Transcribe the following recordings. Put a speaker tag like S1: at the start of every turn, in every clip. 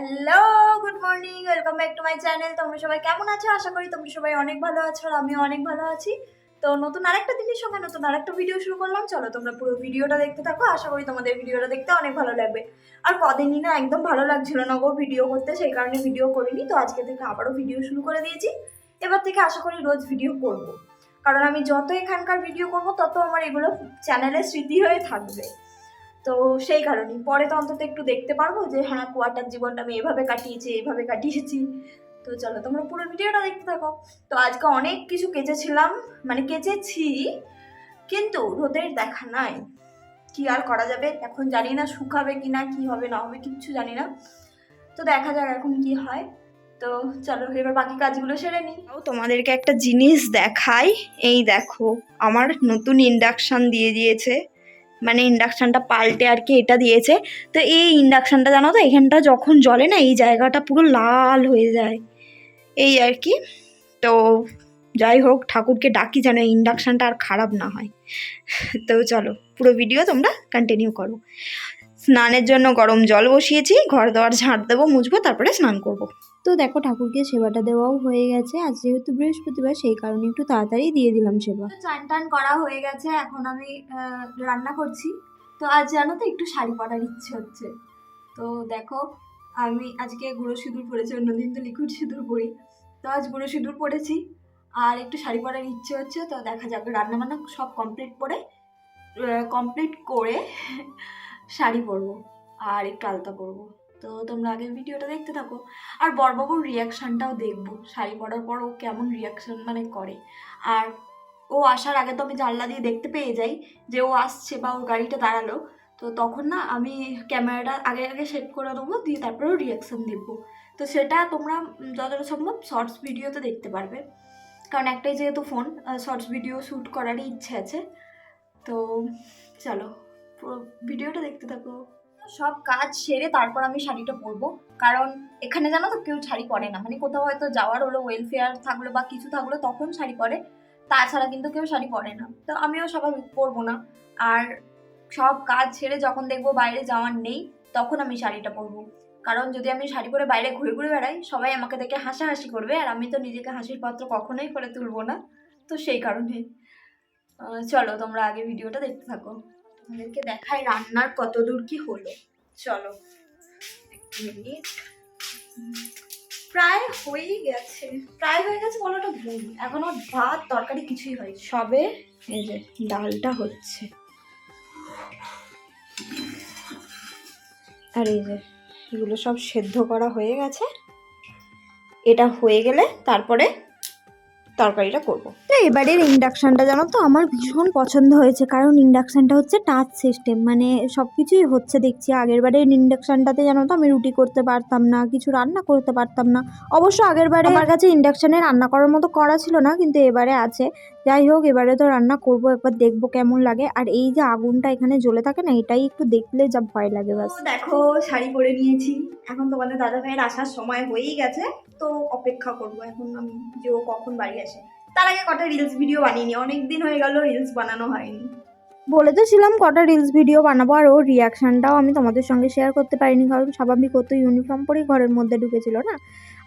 S1: Hello good morning welcome back to my channel তোমরা সবাই কেমন আছো? আশা করি তোমরা সবাই অনেক ভালো আছো আর আমিও অনেক ভালো আছি। তো নতুন আরেকটা দিনের সঙ্গে নতুন আরেকটা ভিডিও শুরু করলাম। চলো তোমরা পুরো ভিডিওটা দেখতে থাকো। আশা করি তোমাদের ভিডিওটা দেখতে অনেক ভালো লাগবে। আর কদিনই না একদম ভালো লাগছিল না গো ভিডিও করতে, সেই কারণে ভিডিও করিনি। তো আজকে থেকে আবারও ভিডিও শুরু করে দিয়েছি। এবার থেকে আশা করি রোজ ভিডিও করব। কারণ আমি যত এখানকার ভিডিও করব, তত আমার এগুলো চ্যানেলে স্মৃতি হয়ে থাকবে। তো সেই কারণেই। পরে তো অন্তত একটু দেখতে পারব যে হ্যাঁ কোয়ার্টার জীবনটা আমি এভাবে কাটিয়েছি এইভাবে কাটিয়েছি। তো চলো, তোমরা পুরো ভিডিওটা দেখতে থাকো। তো আজকে অনেক কিছু কেচেছিলাম মানে কেচেছি, কিন্তু রোদের দেখা নাই। কি আর করা যাবে? এখন জানি না শুকাবে কি না কী হবে, না হবে, কিচ্ছু জানি না। তো দেখা যাক এখন কি হয়। তো চলো, এবার বাকি কাজগুলো সেরে নিই। তোমাদেরকে একটা জিনিস দেখাই। এই দেখো, আমার নতুন ইন্ডাকশান দিয়ে দিয়েছে। মানে ইন্ডাকশানটা পাল্টে আর কি এটা দিয়েছে। তো এই ইন্ডাকশানটা জানো তো, এখানটা যখন জলে না, এই জায়গাটা পুরো লাল হয়ে যায়। এই আর কি। তো যাই হোক, ঠাকুরকে ডাকি যেন ইন্ডাকশানটা আর খারাপ না হয়। তো চলো, পুরো ভিডিও তোমরা কন্টিনিউ করো। স্নানের জন্য গরম জল বসিয়েছি ঘর দেওয়ার ঝাঁট দেবো মুছবো তারপরে স্নান করব।
S2: তো দেখো ঠাকুরকে সেবাটা দেওয়াও হয়ে গেছে। আজ যেহেতু বৃহস্পতিবার সেই কারণে একটু তাড়াতাড়ি দিয়ে দিলাম সেবা।
S1: চান টান করা হয়ে গেছে এখন আমি রান্না করছি। তো আজ জানো তো একটু শাড়ি পরার ইচ্ছে হচ্ছে। তো দেখো আমি আজকে গুঁড়ো সিঁদুর পরেছি অন্যদিন তো লিকুইড সিঁদুর পরি। তো আজ গুঁড়ো সিঁদুর পরেছি আর একটু শাড়ি পরার ইচ্ছে হচ্ছে তো দেখা যাবে রান্না বান্না সব কমপ্লিট করে কমপ্লিট করে শাড়ি পরবো আর একটু আলতা পরবো। তো তোমরা আগের ভিডিওটা দেখতে থাকো। আর বরবাবুর রিয়াকশানটাও দেখব। শাড়ি পরার পর ও কেমন রিয়াকশান মানে করে। আর ও আসার আগে তো আমি জানলা দিয়ে দেখতে পেয়ে যাই যে ও আসছে বা ওর গাড়িটা দাঁড়াল। তো তখন না আমি ক্যামেরাটা আগে আগে সেট করে দেবো দিয়ে তারপরে ওর রিয়াকশান দেখব। তো সেটা তোমরা যতটা সম্ভব শর্টস ভিডিওতে দেখতে পারবে। কারণ একটাই যেহেতু ফোন শর্টস ভিডিও শ্যুট করারই ইচ্ছে আছে। তো চলো। ভিডিওটা দেখতে থাকো। সব কাজ সেরে তারপর আমি শাড়িটা পরবো। কারণ এখানে জানো তো কেউ শাড়ি পরে না। মানে কোথাও হয়তো যাওয়ার হলো ওয়েলফেয়ার থাকল বা কিছু থাকল, তখন শাড়ি পরে। তাছাড়া কিন্তু কেউ শাড়ি পরে না। তো আমিও স্বাভাবিক পরবো না। আর সব কাজ ছেড়ে যখন দেখব বাইরে যাওয়ার নেই, তখন আমি শাড়িটা পরবো। কারণ যদি আমি শাড়ি পরে বাইরে ঘুরে ঘুরে বেড়াই, সবাই আমাকে দেখে হাসাহাসি করবে। আর আমি তো নিজেকে হাসির পাত্র কখনোই করে তুলবো না। তো সেই কারণে। চলো তোমরা আগে ভিডিওটা দেখতে থাকো। তোমাদেরকে দেখাই রান্নার কত দূর কি হলো। চলো প্রায় হয়েই গেছে। প্রায় হয়ে গেছে বলাটা ভুল। এখনও ভাত, তরকারি কিছুই হয় সবে এই যে ডালটা হচ্ছে। আর এই যে এগুলো সব সেদ্ধ করা হয়ে গেছে। এটা হয়ে গেলে তারপরে তরকারিটা করব।
S2: তো এবারের ইন্ডাকশানটা জানো তো আমার ভীষণ পছন্দ হয়েছে। কারণ ইন্ডাকশানটা হচ্ছে টাচ সিস্টেম মানে সব কিছুই হচ্ছে দেখছি। আগের বারের ইন্ডাকশানটাতে জানো তো আমি রুটি করতে পারতাম না কিছু রান্না করতে পারতাম না। অবশ্য আগের বারে আমার কাছে ইন্ডাকশানে রান্না করার মতো করা ছিল না কিন্তু এবারে আছে। যাই হোক এবারে তো রান্না করব একবার দেখব কেমন লাগে। আর এই যে আগুনটা এখানে জ্বলে থাকে না এটাই একটু দেখলে যা ভয় লাগে বাস।
S1: দেখো শাড়ি পরে নিয়েছি। এখন তোমাদের দাদা ভাইয়ের আসার সময় হয়েই গেছে তো অপেক্ষা করব। এখন আমি যে ও কখন বাড়ি আসে তার আগে কটা রিলস ভিডিও বানিয়ে অনেক দিন হয়ে গেল রিলস বানানো হয়নি।
S2: বলে তো ছিলাম কটা রিলস ভিডিও বানাবো আর ওর রিয়াকশানটাও আমি তোমাদের সঙ্গে শেয়ার করতে পারিনি, কারণ স্বাভাবিক ও তো ইউনিফর্ম পরেই ঘরের মধ্যে ঢুকেছিল না?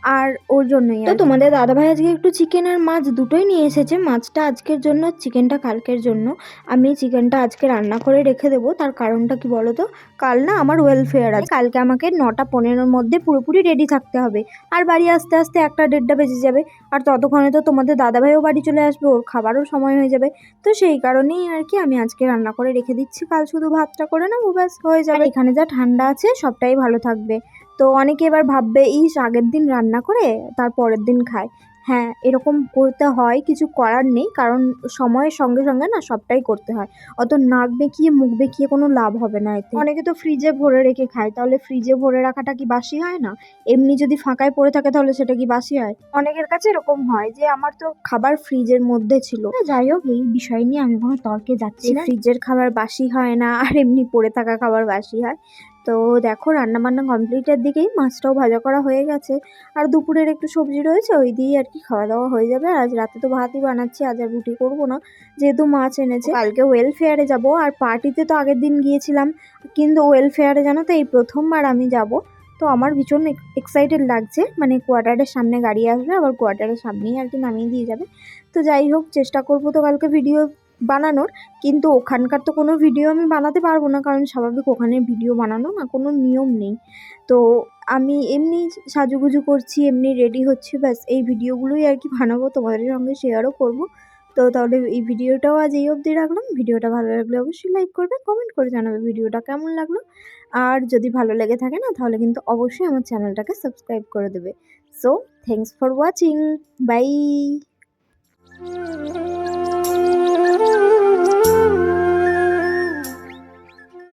S2: আর ওর জন্যই তো তোমাদের দাদাভাই আজকে একটু চিকেন আর মাছ দুটোই নিয়ে এসেছে। মাছটা আজকের জন্য আর চিকেনটা কালকের জন্য। আমি চিকেনটা আজকে রান্না করে রেখে দেবো। তার কারণটা কি বলো তো? কাল না আমার ওয়েলফেয়ার আছে। কালকে আমাকে নটা পনেরোর মধ্যে পুরোপুরি রেডি থাকতে হবে। আর বাড়ি আসতে আসতে একটা দেড়টা বেজে যাবে। আর ততক্ষণে তো তোমাদের দাদাভাইও বাড়ি চলে আসবে। ওর খাবারও সময় হয়ে যাবে। তো সেই কারণেই আর কি আমি আজকে রান্না করে রেখে দিচ্ছি। কাল শুধু ভাতটা করে না ব্যাস হয়ে যাবে। এখানে যা ঠান্ডা আছে সবটাই ভালো থাকবে। তো অনেকে এবার ভাববে ইস আগের দিন রান্না করে তার পরের দিন খায়। হ্যাঁ এরকম করতে হয় কিছু করার নেই কারণ সময়ের সঙ্গে সঙ্গে না সবটাই করতে হয়। অত নাক বেঁকিয়ে মুখ বেঁকিয়ে কোনো লাভ হবে না এতে। অনেকে তো ফ্রিজে ভরে রেখে খায় তাহলে ফ্রিজে ভরে রাখাটা কি বাসি হয় না? এমনি যদি ফাঁকায় পড়ে থাকে তাহলে সেটা কি বাসি হয়? অনেকের কাছে এরকম হয় যে আমার তো খাবার ফ্রিজের মধ্যে ছিল। যাই হোক এই বিষয় নিয়ে আমি কোনো তর্কে যাচ্ছি না। ফ্রিজের খাবার বাসি হয় না আর এমনি পড়ে থাকা খাবার বাসি হয়। তো দেখো রান্না বান্না কমপ্লিটের দিকেই মাছটাও ভাজা করা হয়ে গেছে। আর দুপুরের একটু সবজি রয়েছে ওই দিয়েই আর কি খাওয়া দাওয়া হয়ে যাবে? আর আজ রাতে তো ভাতই বানাচ্ছি, আজ আর রুটি করব না। যেহেতু মাছ এনেছে কালকে ওয়েলফেয়ারে যাব, আর পার্টিতে তো আগের দিন গিয়েছিলাম। কিন্তু ওয়েলফেয়ারে জানো তো, এই প্রথমবার আমি যাব।
S1: তো আমার ভীষণ এক্সাইটেড লাগছে। মানে কোয়ার্টারের সামনে গাড়ি আসবে, আবার কোয়ার্টারের সামনেই আর কি নামিয়ে দিয়ে যাবে। তো যাই হোক, চেষ্টা করব তো কালকে ভিডিও বানানোর, কিন্তু ওখানকার তো কোনো ভিডিও আমি বানাতে পারব না, কারণ স্বাভাবিক ওখানে ভিডিও বানানো না, কোনো নিয়ম নেই। তো আমি এমনি সাজুগুজু করছি, এমনি রেডি হচ্ছি, ব্যাস, এই ভিডিওগুলোই আর কি বানাবো, তোমাদের সঙ্গে শেয়ারও করব। তো তাহলে এই ভিডিওটাও আজ এই অবধি রাখলাম। ভিডিওটা ভালো লাগলে অবশ্যই লাইক করবে কমেন্ট করে জানাবে ভিডিওটা কেমন লাগল। আর যদি ভালো লেগে থাকে না, তাহলে কিন্তু অবশ্যই আমার চ্যানেলটাকে সাবস্ক্রাইব করে দেবে। So thanks for watching bye